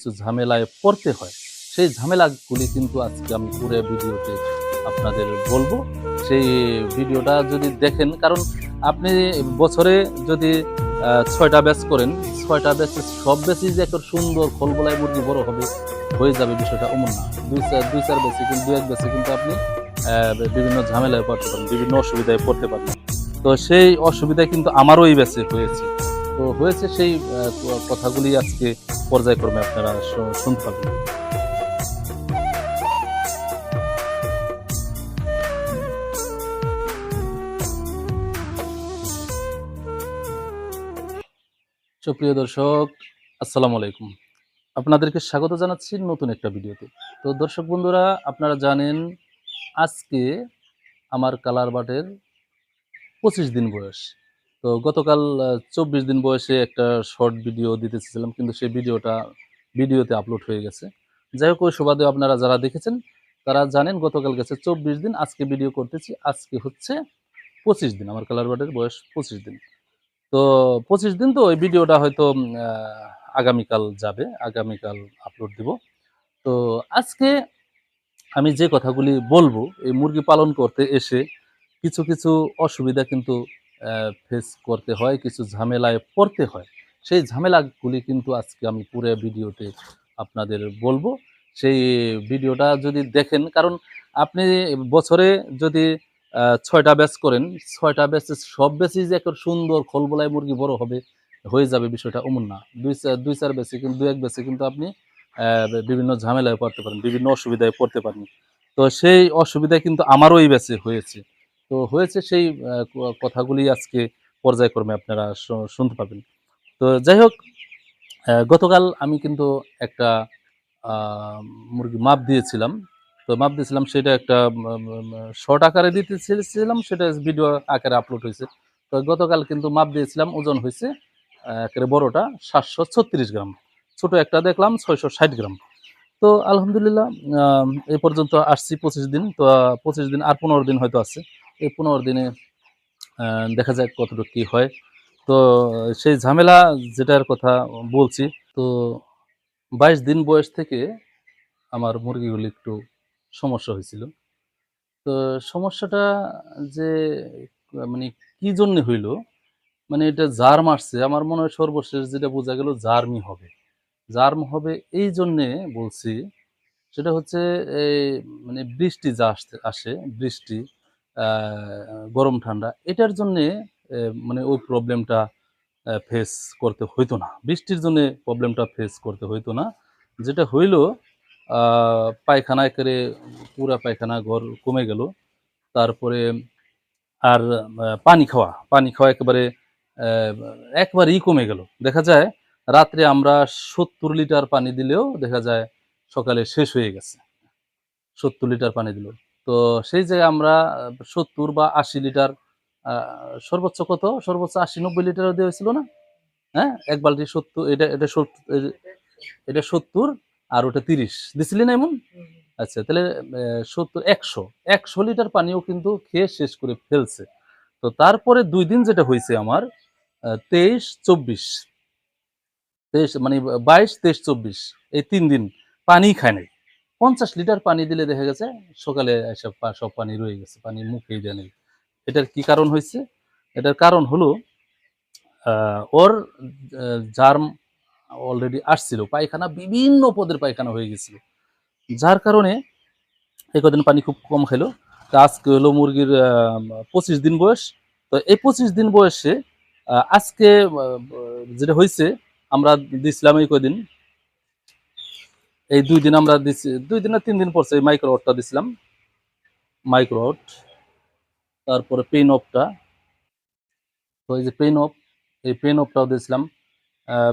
কিছু ঝামেলায় পড়তে হয়। সেই ঝামেলাগুলি কিন্তু আজকে আমি পুরো ভিডিওতে আপনাদের বলব। সেই ভিডিওটা যদি দেখেন, কারণ আপনি বছরে যদি ছয়টা ব্যাচ করেন, ছয়টা ব্যাচে সব ব্যাচই যে একটা সুন্দর খোলবলায় মুরগি বড় হবে, হয়ে যাবে বিষয়টা অমন না। দুই চার দুই চার ব্যাচে কিন্তু দু এক ব্যাচে কিন্তু আপনি বিভিন্ন ঝামেলায় পড়তে পারেন বিভিন্ন অসুবিধায় পড়তে পারেন তো সেই অসুবিধা কিন্তু আমারও এই ব্যাচে হয়েছে। তো হয়েছে সেই কথাগুলি আজকে পর্যায়ক্রমে আপনারা শুনতে পাবেন। সুপ্রিয় দর্শক, আসসালামু আলাইকুম। আপনাদেরকে স্বাগত জানাচ্ছি নতুন একটা ভিডিওতে। তো দর্শক বন্ধুরা, আপনারা জানেন আজকে আমার কালার বাটের পঁচিশ দিন বয়স। তো গতকাল চব্বিশ দিন বয়সে একটা শর্ট ভিডিও দিতে চেয়েছিলাম কিন্তু সেই ভিডিওটা, ভিডিওতে আপলোড হয়ে গেছে। যাই হোক, ওই সুবাদে আপনারা যারা দেখেছেন, তারা জানেন গতকাল গেছে চব্বিশ দিন, আজকে ভিডিও করতেছি। আজকে হচ্ছে পঁচিশ দিন, আমার কালার বাটের বয়স পঁচিশ দিন। তো পঁচিশ দিন তো ওই ভিডিওটা হয়তো আগামীকাল যাবে, আগামীকাল আপলোড দিব। তো আজকে আমি যে কথাগুলি বলব, এই মুরগি পালন করতে এসে কিছু কিছু অসুবিধা কিন্তু ফেস করতে হয়, কিছু ঝামেলায় পড়তে হয়। সেই ঝামেলাগুলি কিন্তু আজকে আমি পুরো ভিডিওতে আপনাদের বলব। সেই ভিডিওটা যদি দেখেন, কারণ আপনি বছরে যদি ছয়টা ব্যাচ করেন, ছয়টা ব্যাচে সব ব্যাচই যে একটা সুন্দর খোলবলায় মুরগি বড় হবে, হয়ে যাবে বিষয়টা অমন না। দুই দুই চার ব্যাচে কিন্তু, দু এক ব্যাচে কিন্তু আপনি বিভিন্ন ঝামেলায় পড়তে পারেন, বিভিন্ন অসুবিধায় পড়তে পারেন। তো সেই অসুবিধা কিন্তু আমারও এই ব্যাচে হয়েছে। তো হয়েছে সেই কথাগুলি আজকে পর্যায়ক্রমে আপনারা শুনতে পাবেন। তো যাই হোক গতকাল আমি কিন্তু একটা মুরগি মাপ দিয়েছিলাম। তো মাপ দিয়েছিলাম, সেটা একটা শর্ট আকারে দিতে চেয়েছিলাম, সেটা ভিডিও আকারে আপলোড হয়েছে। তো গতকাল কিন্তু মাপ দিয়েছিলাম, ওজন হয়েছে একেবারে বড়টা, সাতশো ছত্রিশ গ্রাম। ছোট একটা দেখলাম, ছয়শো ষাট গ্রাম। তো আলহামদুলিল্লাহ এই পর্যন্ত আসছি পঁচিশ দিন। তো পঁচিশ দিন আর পনেরো দিন হয়তো আছে। এই পনেরো দিনে দেখা যাক কতটুকু কি হয়। তো সেই ঝামেলা যেটার কথা বলছি, তো বাইশ দিন বয়স থেকে আমার মুরগিগুলি একটু সমস্যা হয়েছিল। তো সমস্যাটা যে মানে কি জন্য হইল মানে এটা জার্ম আসছে। আমার মনে হয় সর্বশেষ যেটা বোঝা গেল জার্মই হবে। জার্ম হবে এই জন্যে বলছি, সেটা হচ্ছে এই মানে বৃষ্টি যা আসতে আসে বৃষ্টি গরম ঠান্ডা এটার জন্যে মানে ওই প্রবলেমটা ফেস করতে হইতো না। বৃষ্টির জন্যে প্রবলেমটা ফেস করতে হইতো না। যেটা হইল আহ, পায়খানা একেবারে পুরা পায়খানা ঘর কমে গেল। তারপরে আর পানি খাওয়া পানি খাওয়া একেবারে একবারেই কমে গেল। দেখা যায় রাত্রে আমরা সত্তর লিটার পানি দিলেও দেখা যায় সকালে শেষ হয়ে গেছে। সত্তর লিটার পানি দিল তো সেই জায়গায় আমরা সত্তর বা আশি লিটার সর্বোচ্চ কত? সর্বোচ্চ আশি নব্বই লিটার দেওয়া হয়েছিল না? হ্যাঁ? এক বালতি সত্তর, এটা এটা সত্তর এটা সত্তর আর ওটা তিরিশ। দিছিলি না এমন? আচ্ছা তাহলে সত্তর, একশো। একশো লিটার পানিও কিন্তু খেয়ে শেষ করে ফেলছে। তো তারপরে দুই দিন যেটা হয়েছে আমার তেইশ, চব্বিশ। তেইশ মানে বাইশ, তেইশ, চব্বিশ। এই তিন দিন পানি খায় নাই। পঞ্চাশ লিটার পানি দিলে দেখা গেছে সকালে এসব সব পানি রয়ে গেছে পানি মুখে দেয় নাই। এটার কি কারণ হয়েছে? এটার কারণ হলো ওর জার্ম অলরেডি আসছিল, পায়খানা বিভিন্ন পদের পায়খানা হয়ে গেছিল। যার কারণে এই কদিন পানি খুব কম খেলো। তা আজকে হলো মুরগির পঁচিশ দিন বয়স। তো এই পঁচিশ দিন বয়সে আজকে যেটা হয়েছে, আমরা দিছিলাম এই কদিন এই দুই দিন আমরা দিচ্ছি দুই দিন না তিন দিন পরছে এই মাইক্রো আউটটা দিছিলাম। মাইক্রো আউট তারপরে পেন অফটা তো এই যে পেন অফ এই পেন অফটাও দিয়েছিলাম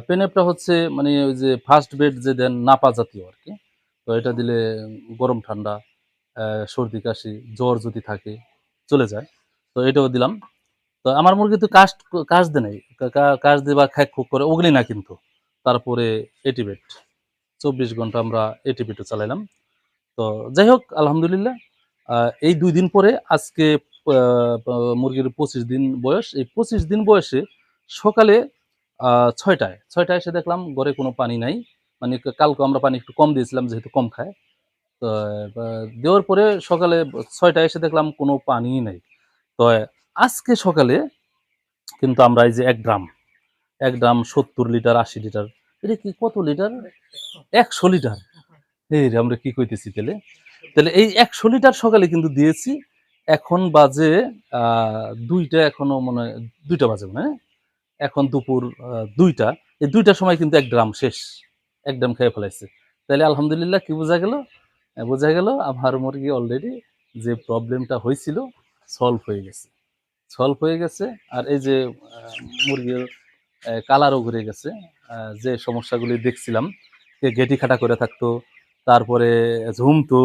পেন অফটা হচ্ছে মানে ওই যে ফার্স্ট বেড যে দেন নাপা জাতীয় আর কি। তো এটা দিলে গরম ঠান্ডা সর্দি, কাশি, জ্বর যদি থাকে, চলে যায়। তো এটাও দিলাম। তো আমার মুরগি তো কাশ কাশ দে নেই। কাশ দিয়ে বা খ্যাক খুক করে, ওগুলি না কিন্তু। তারপরে এটিবেট চব্বিশ ঘণ্টা আমরা এটিবেটও চালাইলাম। তো যাই হোক, আলহামদুলিল্লাহ এই দুই দিন পরে আজকে মুরগির পঁচিশ দিন বয়স। এই পঁচিশ দিন বয়সে সকালে ছয়টায় ছয়টায় এসে দেখলাম ঘরে কোনো পানি নাই। মানে কালকে আমরা পানি একটু কম দিয়েছিলাম, যেহেতু কম খায়। তো দেওয়ার পরে সকালে ছয়টায় এসে দেখলাম কোনো পানি নেই। তো, আজকে সকালে কিন্তু আমরা এই যে এক ড্রাম এক ড্রাম সত্তর লিটার, আশি লিটার এটা কি কত লিটার? একশো লিটার। এই আমরা কি কইতেছি তাহলে? তাহলে এই একশো লিটার সকালে কিন্তু দিয়েছি। এখন বাজে দুইটা এখনও মনে দুইটা বাজে মনে এখন দুপুর দুইটা। এই দুইটার সময় কিন্তু এক ড্রাম শেষ। এক ড্রাম খেয়ে ফেলাইছে। তাহলে আলহামদুলিল্লাহ কি বোঝা গেল? বোঝা গেল আমার মুরগি অলরেডি যে প্রবলেমটা হয়েছিল সলভ হয়ে গেছে। সলভ হয়ে গেছে, আর এই যে মুরগির কালারও ঘুরে গেছে। যে সমস্যাগুলি দেখছিলাম, যে গেটি খাটা করে থাকতো, তারপরে ঝুমতো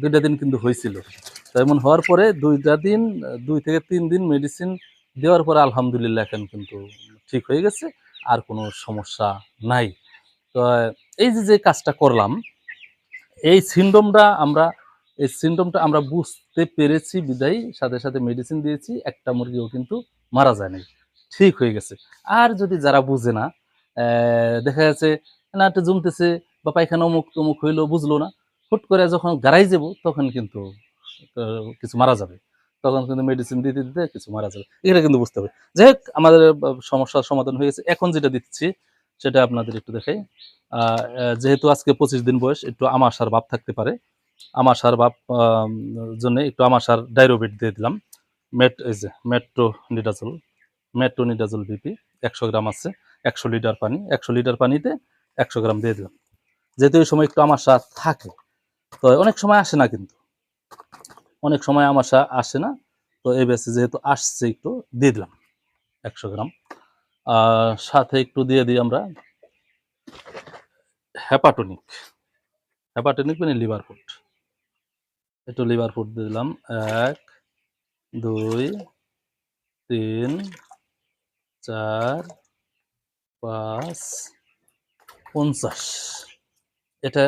দুইটা দিন কিন্তু হয়েছিল তো এমন হওয়ার পরে দুইটা দিন, দুই থেকে তিন দিন মেডিসিন দেওয়ার পরে আলহামদুলিল্লাহ এখন কিন্তু ঠিক হয়ে গেছে, আর কোনো সমস্যা নাই। তো, এই যে যে কাজটা করলাম, এই সিন্ডমটা আমরা, এই সিন্ডমটা আমরা বুঝতে পেরেছি, বিদায়, সাথে সাথে মেডিসিন দিয়েছি, একটা মুরগিও কিন্তু মারা যায় নাই ঠিক হয়ে গেছে। আর যদি যারা বুঝে না দেখা যাচ্ছে না একটু জমতেছে বা পায়খানা অমুক তমুক হইল, বুঝলো না, হুট করে যখন গাড়াই যাব, তখন কিন্তু কিছু মারা যাবে। তখন কিন্তু মেডিসিন দিতে দিতে কিছু মারা যাবে। এটা কিন্তু বুঝতে হবে। যাই হোক, আমাদের সমস্যার সমাধান হয়ে গেছে। এখন যেটা দিচ্ছি, সেটা আপনাদের একটু দেখাই। যেহেতু আজকে পঁচিশ দিন বয়স, একটু আমাশার ভাব থাকতে পারে। আমাশার ভাব জন্য একটু আমাশার ডাইরোবিট দিয়ে দিলাম। মেট, এই যে metronidazole metronidazole BP, একশো গ্রাম আছে, একশো লিটার পানি, একশো লিটার পানিতে একশো গ্রাম দিয়ে দিলাম। যেহেতু এই সময় একটু আমার আমাশা থাকে, তো অনেক সময় আসে না কিন্তু। অনেক সময় আমার আমাশা আসে না, তো এই বেসে যেহেতু আসছে একটু দিয়ে দিলাম একশো গ্রাম। আর সাথে একটু দিয়ে দিই আমরা হ্যাপাটনিক হ্যাপাটনিক মানে লিভার ফুড। একটু লিভার ফুড দিয়ে দিলাম, এক, দুই, তিন চার, পাঁচ, পঞ্চাশ। এটা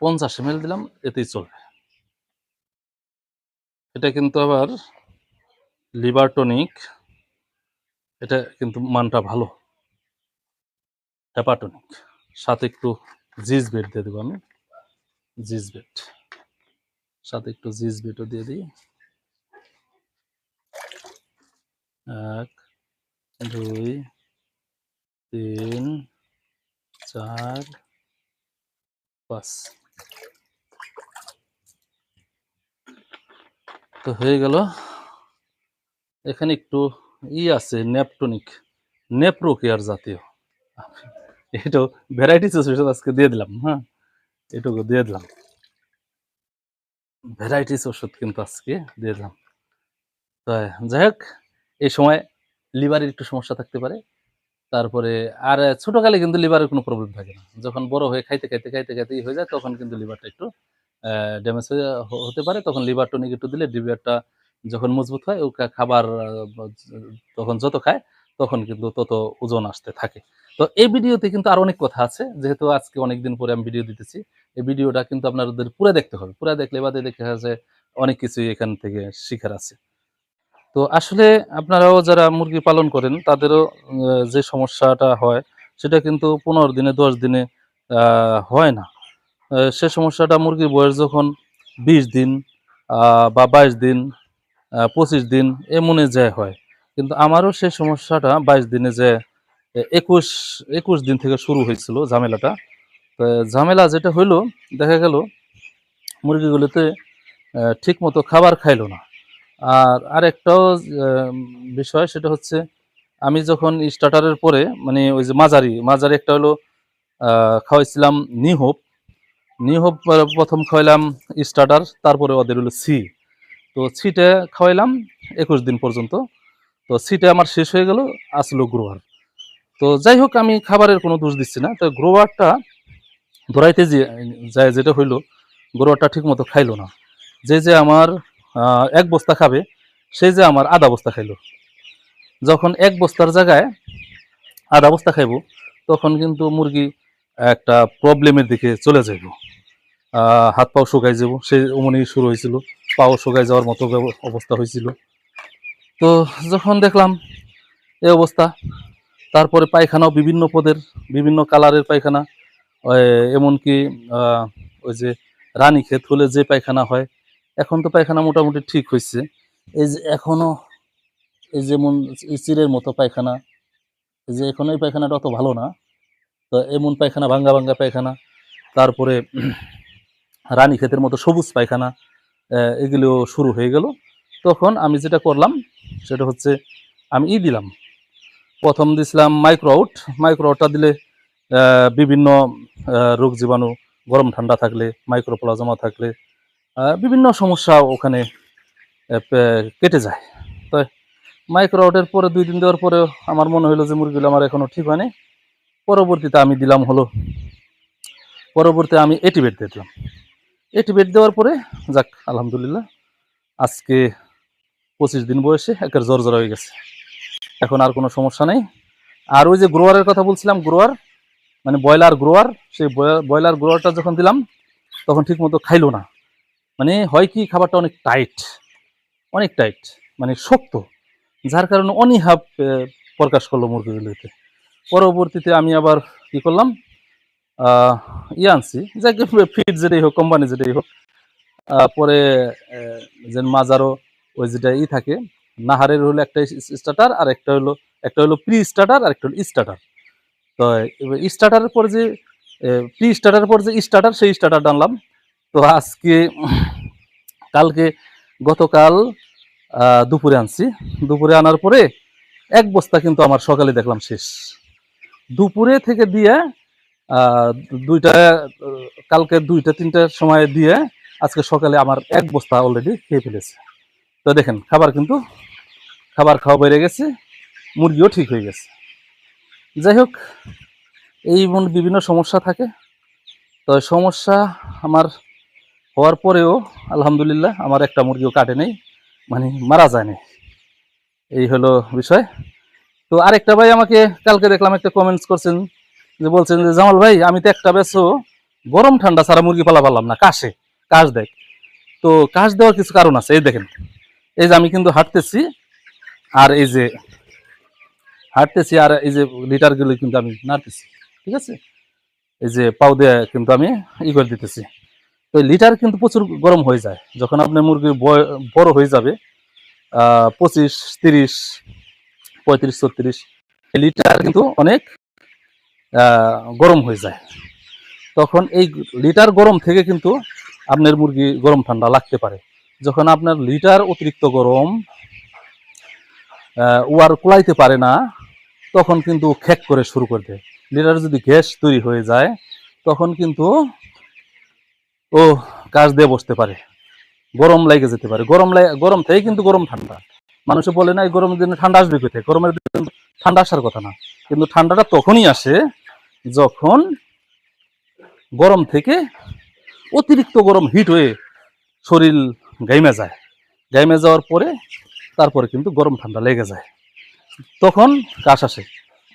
পঞ্চাশ এম দিলাম, এতেই চলবে। এটা কিন্তু আবার লিভার টনিক এটা কিন্তু মানটা ভালো। হ্যাপাটনিক সাথে একটু জিজ বেড দিয়ে দেবো আমি। জিজ বেড সাথে একটু জিজ বেডও দিয়ে দিই। এক দুই, তিন, চার, পাঁচ। তো হয়ে গেল। এখানে একটু ই আছে, নেপটনিক নেপ্রো জাতীয়। এটাও ভ্যারাইটিস ওষুধ আজকে দিয়ে দিলাম হ্যাঁ? এটুকু দিয়ে দিলাম। ভ্যারাইটিস ওষুধ কিন্তু আজকে দিয়ে দিলাম। তো যাই এই সময় লিভারের একটু সমস্যা থাকতে পারে। তারপরে, আর ছোটকালে কিন্তু লিভারের কোনো প্রবলেম থাকে না। যখন বড় হয়ে খাইতে খাইতে খাইতে খাইতে হয়ে যায়, তখন কিন্তু লিভারটা একটু ড্যামেজ হয়ে হতে পারে। তখন লিভার টনিক একটু দিলে লিভারটা যখন মজবুত হয় ও খাবার তখন যত খায়, তখন কিন্তু তত ওজন আসতে থাকে। তো এই ভিডিওতে কিন্তু আর অনেক কথা আছে। যেহেতু আজকে অনেকদিন পরে আমি ভিডিও দিতেছি, এই ভিডিওটা কিন্তু আপনাদের পুরো দেখতে হবে। পুরো দেখলে বাদে দেখে যে অনেক কিছুই এখান থেকে শিখার আছে। তো আসলে আপনারাও যারা মুরগি পালন করেন, তাদেরও যে সমস্যাটা হয় সেটা কিন্তু পনেরো দিনে, দশ দিনে হয় না। সে সমস্যাটা মুরগির বয়স যখন বিশ দিন বা বাইশ দিন পঁচিশ দিন এমনে যায় হয়। কিন্তু আমারও সেই সমস্যাটা বাইশ দিনে যে একুশ একুশ দিন থেকে শুরু হয়েছিল ঝামেলাটা। তো ঝামেলা যেটা হইল, দেখা গেল মুরগিগুলোতে ঠিক মতো খাবার খাইলো না। আর আরেকটাও বিষয় সেটা হচ্ছে আমি যখন স্টার্টারের পরে মানে ওই যে মাঝারি মাঝারি একটা হলো খাওয়াইছিলাম নিহোপ। নিহোপ প্রথম খাওয়াইলাম স্টার্টার তারপরে ওদের হলো সি তো সিটা খাওয়াইলাম একুশ দিন পর্যন্ত। তো সিটা আমার শেষ হয়ে গেল, আসলো গ্রোয়ার। তো যাই হোক, আমি খাবারের কোনো দোষ দিচ্ছি না। তো গ্রোয়ারটা ধরাইতে যে যায় যেটা হইল, গ্রোয়ারটা ঠিক মতো খাইলো না। যে যে আমার এক বস্তা খাবে, সে যে আমার আধা বস্তা খাইলো। যখন এক বস্তার জায়গায় আধা বস্তা খাইবো, তখন কিন্তু মুরগি একটা প্রবলেমের দিকে চলে যাইব। হাত পাও শুকাই যাব সেই অমনি শুরু হয়েছিল, পাও শুকাই যাওয়ার মতো অবস্থা হয়েছিল। তো যখন দেখলাম এই অবস্থা, তারপরে পায়খানাও বিভিন্ন পদের, বিভিন্ন কালারের পায়খানা এমনকি ওই যে রানী ক্ষেত হলে যে পায়খানা হয় এখন তো পায়খানা মোটামুটি ঠিক হয়েছে এই যে এখনও এই যেমন চিরের মতো পায়খানা, এই যে এখন এই পায়খানাটা অত ভালো না। তো এমন পায়খানা, ভাঙ্গা ভাঙ্গা পায়খানা, তারপরে রানী ক্ষেতের মতো সবুজ পায়খানা এগুলো শুরু হয়ে গেল। তখন আমি যেটা করলাম, সেটা হচ্ছে আমি ই দিলাম। প্রথম দিছিলাম মাইক্রো আউট মাইক্রো আউটটা দিলে বিভিন্ন রোগ জীবাণু, গরম ঠান্ডা থাকলে মাইক্রোপ্লাজমা থাকলে বিভিন্ন সমস্যা ওখানে কেটে যায়। তো মাইক্রো আউটের পরে দুই দিন দেওয়ার পরে আমার মনে হলো যে মুরগিগুলো আমার এখনও ঠিক হয়নি। পরবর্তীতে আমি দিলাম হলো, পরবর্তীতে আমি এটিবেট দিলাম। এটিবেট দেওয়ার পরে, যাক, আলহামদুলিল্লাহ, আজকে পঁচিশ দিন বয়সে একের জ্বর হয়ে গেছে। এখন আর কোনো সমস্যা নেই। আর ওই যে গ্রোয়ারের কথা বলছিলাম গ্রোয়ার মানে ব্রয়লার গ্রোয়ার সেই ব্রয়লার গ্রোয়ারটা যখন দিলাম, তখন ঠিক মতো খাইলো না। মানে হয় কি, খাবারটা অনেক টাইট অনেক টাইট মানে শক্ত, যার কারণে অনীহা প্রকাশ করল মুরগিগুলিতে পরবর্তীতে আমি আবার কি করলাম ইয়ে আনছি যাকে ফিট যেটাই হোক কোম্পানি যেটাই হোক পরে যে মাজারও ওই যেটা ই থাকে, নাহারের হলো একটা স্টার্টার আর একটা হলো একটা হলো প্রি স্টার্টার আর একটা হলো স্টার্টার তো স্টার্টারের পর যে প্রি স্টার্টারের পর যে স্টার্টার সেই স্টার্টার আনলাম। তো আজকে, কালকে গতকাল দুপুরে আনছি। দুপুরে আনার পরে এক বস্তা কিন্তু আমার সকালে দেখলাম শেষ। দুপুরে থেকে দিয়ে দুইটা, কালকে দুইটা তিনটার সময় দিয়ে আজকে সকালে আমার এক বস্তা অলরেডি খেয়ে ফেলেছে। তো দেখেন, খাবার কিন্তু, খাবার খাওয়া বেড়ে গেছে, মুরগিও ঠিক হয়ে গেছে। যাই হোক, এই বিভিন্ন সমস্যা থাকে। তো সমস্যা আমার হওয়ার পরেও, আলহামদুলিল্লাহ, আমার একটা মুরগিও কাটে নেই মানে মারা যায়নি এই হলো বিষয়। তো আরেকটা ভাই আমাকে কালকে দেখলাম, একটা কমেন্টস করছেন, যে বলছেন যে, জামাল ভাই, আমি তো একটা বেশো গরম ঠান্ডা ছাড়া মুরগি পালা পারলাম না, কাশে, কাশ দেখ। তো কাশ দেওয়ার কিছু কারণ আছে, এই দেখেন। এই যে আমি কিন্তু হাঁটতেছি, আর এই যে হাঁটতেছি, আর এই যে লিটারগুলো কিন্তু আমি নাড়তেছি, ঠিক আছে? এই যে পাও দিয়ে কিন্তু আমি ই করে দিতেছি। তো লিটার কিন্তু প্রচুর গরম হয়ে যায়। যখন আপনার মুরগি বড় হয়ে যাবে পঁচিশ তিরিশ পঁয়ত্রিশ ছত্রিশ লিটার কিন্তু অনেক গরম হয়ে যায়। তখন এই লিটার গরম থেকে কিন্তু আপনার মুরগি গরম ঠান্ডা লাগতে পারে। যখন আপনার লিটার অতিরিক্ত গরম আহ, ও আর কুলাইতে পারে না তখন কিন্তু খেক করে শুরু করে দেয়। লিটার যদি গ্যাস তৈরি হয়ে যায় তখন কিন্তু ও কাজ দিয়ে বসতে পারে। গরম লেগে যেতে পারে। গরম গরম থেকে কিন্তু গরম ঠান্ডা। মানুষে বলে না, এই গরমের দিনে ঠান্ডা আসবে কোথায়? গরমের দিনে ঠান্ডা আসার কথা না। কিন্তু ঠান্ডাটা তখনই আসে যখন গরম থেকে অতিরিক্ত গরম হিট হয়ে শরীর গাইমে যায়। গাইমে যাওয়ার পরে তারপরে কিন্তু গরম ঠান্ডা লেগে যায়। তখন কাশ আসে।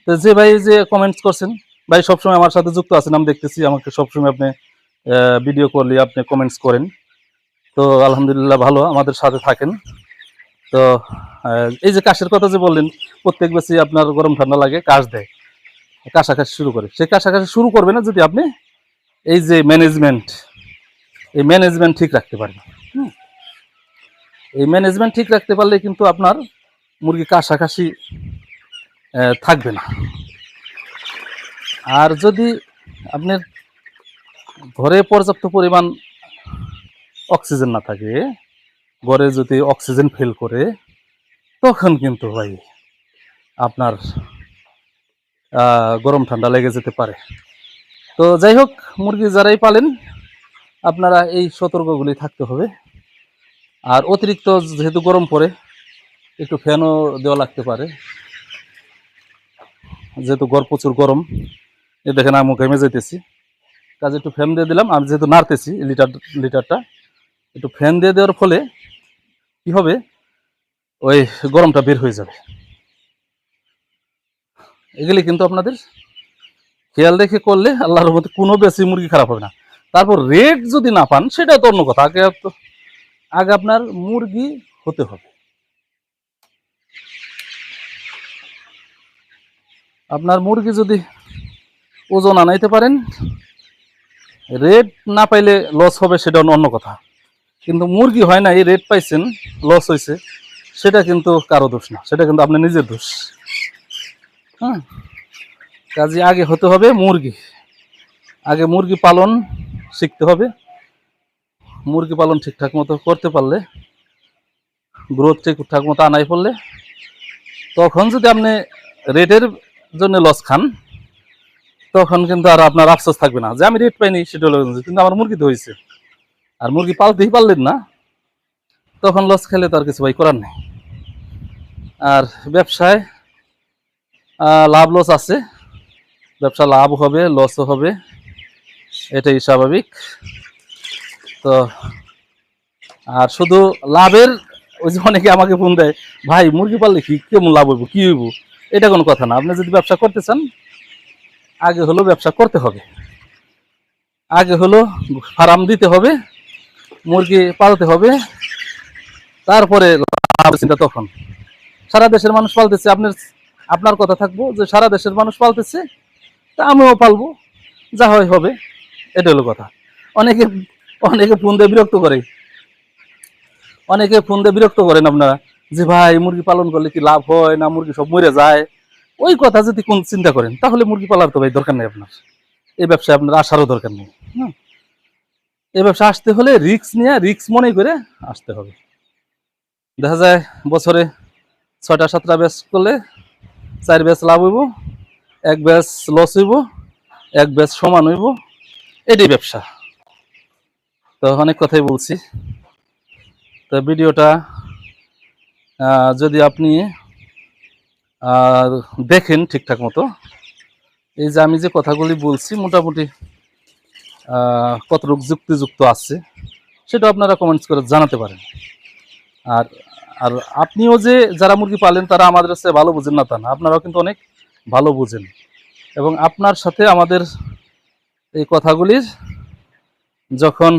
যে ভাই যে কমেন্টস করছেন, ভাই সবসময় আমার সাথে যুক্ত আছেন, আমি দেখতেছি, আমাকে সবসময় আপনি ভিডিও করলে আপনি কমেন্টস করেন। তো আলহামদুলিল্লাহ ভালো, আমাদের সাথে থাকেন। তো এই যে কাশের কথা যে বললেন, প্রত্যেক বেশি আপনার গরম ঠান্ডা লাগে, কাশ দেয়। কাশাকাশি শুরু করে। সেই কাশাকাশি শুরু করবে না যদি আপনি এই যে ম্যানেজমেন্ট এই ম্যানেজমেন্ট ঠিক রাখতে পারেন। এই ম্যানেজমেন্ট ঠিক রাখতে পারলে কিন্তু আপনার মুরগি কাশাকাশি থাকবে না। আর যদি আপনার ঘরে পর্যাপ্ত পরিমাণ অক্সিজেন না থাকে, ঘরে যদি অক্সিজেন ফেল করে, তখন কিন্তু ভাই আপনার গরম ঠান্ডা লেগে যেতে পারে। তো যাই হোক, মুরগি যারাই পালেন, আপনারা এই সতর্কগুলি থাকতে হবে। আর অতিরিক্ত যেহেতু গরম পড়ে, একটু ফ্যানও দেওয়া লাগতে পারে। যেহেতু গড় প্রচুর গরম, এ দেখেন আমি ঘেমে যেতেছি কাজে একটু ফ্যান দিয়ে দিলাম। আমি যেহেতু নাড়তেছি লিটার লিটারটা একটু ফ্যান দিয়ে দেওয়ার ফলে কি হবে? ওই গরমটা বের হয়ে যাবে। এগুলি কিন্তু আপনাদের খেয়াল রেখে করলে আল্লাহর মধ্যে কোনো বেশি মুরগি খারাপ হবে না। তারপর রেট যদি না পান সেটা তো অন্য কথা। আগে আগে আপনার মুরগি হতে হবে। আপনার মুরগি যদি ওজন আনাইতে পারেন রেট না পাইলে লস হবে সেটা অন্য কথা। কিন্তু মুরগি হয় না, এই রেট পাইছেন লস হয়েছে সেটা কিন্তু কারও দোষ না, সেটা কিন্তু আপনার নিজের দোষ। হ্যাঁ? কাজে আগে হতে হবে মুরগি। আগে মুরগি পালন শিখতে হবে। মুরগি পালন ঠিকঠাক মতো করতে পারলে গ্রোথ ঠিকঠাক মতো আনাই পড়লে, তখন যদি আপনি রেটের জন্য লস খান তখন কিন্তু আর আপনার আফসোস থাকবে না। যে আমি রেট পাইনি, সেটা হলো কিন্তু আমার মুরগি হয়েছে আর মুরগি পালতেই পারলেন না। তখন লস খেলে তো আর কিছু ভাই করার নেই। আর ব্যবসায় লাভ লস আছে। ব্যবসা লাভ হবে লসও হবে। এটাই স্বাভাবিক। তো আর শুধু লাভের, ওই যে অনেকে আমাকে ফোন দেয়, ভাই, মুরগি পাললে কি, কেমন লাভ হইব, কি হইব? এটা কোনো কথা না। আপনি যদি ব্যবসা করতে চান আগে হলো ব্যবসা করতে হবে। আগে হলো ফার্ম দিতে হবে, মুরগি পালতে হবে, তারপরে চিন্তা তখন। সারা দেশের মানুষ পালতেছে, আপনার আপনার কথা থাকব যে সারা দেশের মানুষ পালতেছে, তা আমিও পালবো, যা হয় হবে, এটা হলো কথা। অনেকে অনেকে ফোন দিয়ে বিরক্ত করে। অনেকে ফোন দিয়ে বিরক্ত করেন আপনারা, যে ভাই মুরগি পালন করলে কি লাভ হয়, না মুরগি সব মরে যায়? ওই কথা যদি কোন চিন্তা করেন, তাহলে মুরগি পালার তো ভাই দরকার নেই আপনার। এই ব্যবসায় আপনার আসারও দরকার নেই হ্যাঁ এই ব্যবসা আসতে হলে রিক্স নিয়ে রিক্স মনে করে আসতে হবে। দেখা যায় বছরে ছয়টা, সাতটা ব্যাচ করলে চার ব্যাচ লাভ হইব, এক ব্যাচ লস হইব, এক ব্যাচ সমান হইব। এটাই ব্যবসা। তো অনেক কথাই বলছি। তো ভিডিওটা যদি আপনি আহ, দেখেন ঠিকঠাক মতো। এই যে আমি যে কথাগুলি বলছি মোটামুটি কতটুকু যুক্তিযুক্ত আছে সেটা আপনারা কমেন্টস করে জানাতে পারেন। আর আর আপনিও যে যারা মুরগি পালেন তারা আমাদের কাছে ভালো বুঝেন না তা না। আপনারাও কিন্তু অনেক ভালো বুঝেন। এবং আপনার সাথে আমাদের এই কথাগুলির যখন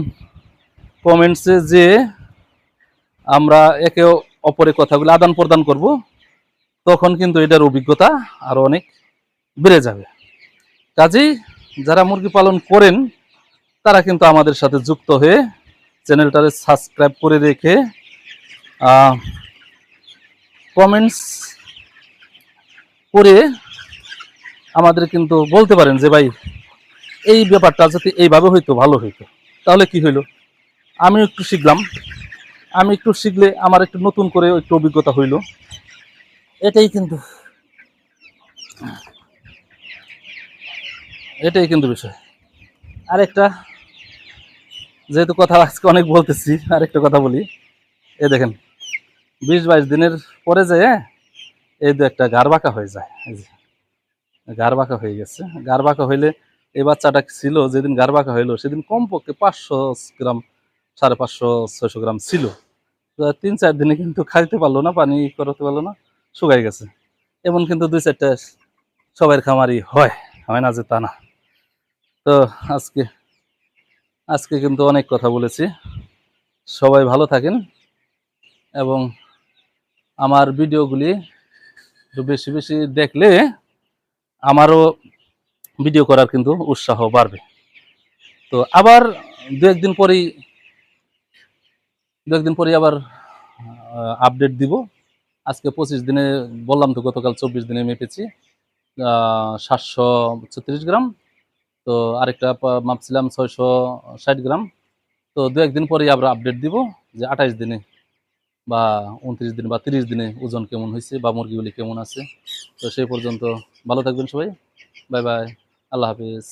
কমেন্টসে যে আমরা একে অপরে কথাগুলি আদান প্রদান করব তখন কিন্তু এটার অভিজ্ঞতা আরও অনেক বেড়ে যাবে। কাজেই যারা মুরগি পালন করেন, তারা কিন্তু আমাদের সাথে যুক্ত হয়ে চ্যানেলটারে সাবস্ক্রাইব করে রেখে কমেন্টস করে আমাদের কিন্তু বলতে পারেন যে, ভাই, এই ব্যাপারটা যদি এইভাবে হইতো, ভালো হইতো। তাহলে কি হইল? আমি একটু শিখলাম। আমি একটু শিখলে আমার একটু নতুন করে একটু অভিজ্ঞতা হইল। এটাই কিন্তু। এটাই কিন্তু বিষয়। আরেকটা, যেহেতু কথা আজকে অনেক বলতেছি, আরেকটা কথা বলি। এ দেখেন, বিশ বাইশ দিনের পরে যে এই দু একটা গার বাঁকা হয়ে যায়। গার বাঁকা হয়ে গেছে। গার বাঁকা হইলে এই বাচ্চাটা ছিল, যেদিন গার বাঁকা হইল, সেদিন কমপক্ষে পাঁচশো গ্রাম, সাড়ে পাঁচশো, ছয়শো গ্রাম ছিল। তিন চার দিনে কিন্তু খাইতে পারল না, পানি করতে পারল না। শুকাই গেছে। এমন কিন্তু দুই চারটা সবাই খামারই হয় হয় না যে তা না। তো আজকে আজকে কিন্তু অনেক কথা বলেছি। সবাই ভালো থাকেন এবং আমার ভিডিওগুলি বেশি বেশি দেখলে আমারও ভিডিও করার কিন্তু উৎসাহ বাড়বে। তো আবার দু একদিন পরেই, দু একদিন পরেই আবার আপডেট দিব। আজকে পঁচিশ দিনে, বললাম তো গতকাল চব্বিশ দিনে মেপেছি। সাতশো ছত্রিশ গ্রাম। তো আরেকটা মাপছিলাম ছয়শো ষাট গ্রাম। তো দু একদিন পরেই আমরা আপডেট দিব যে আঠাইশ দিনে বা উনত্রিশ দিন বা তিরিশ দিনে ওজন কেমন হয়েছে বা মুরগিগুলি কেমন আছে। তো সেই পর্যন্ত ভালো থাকবেন সবাই। Bye bye. আল্লাহ হাফিজ।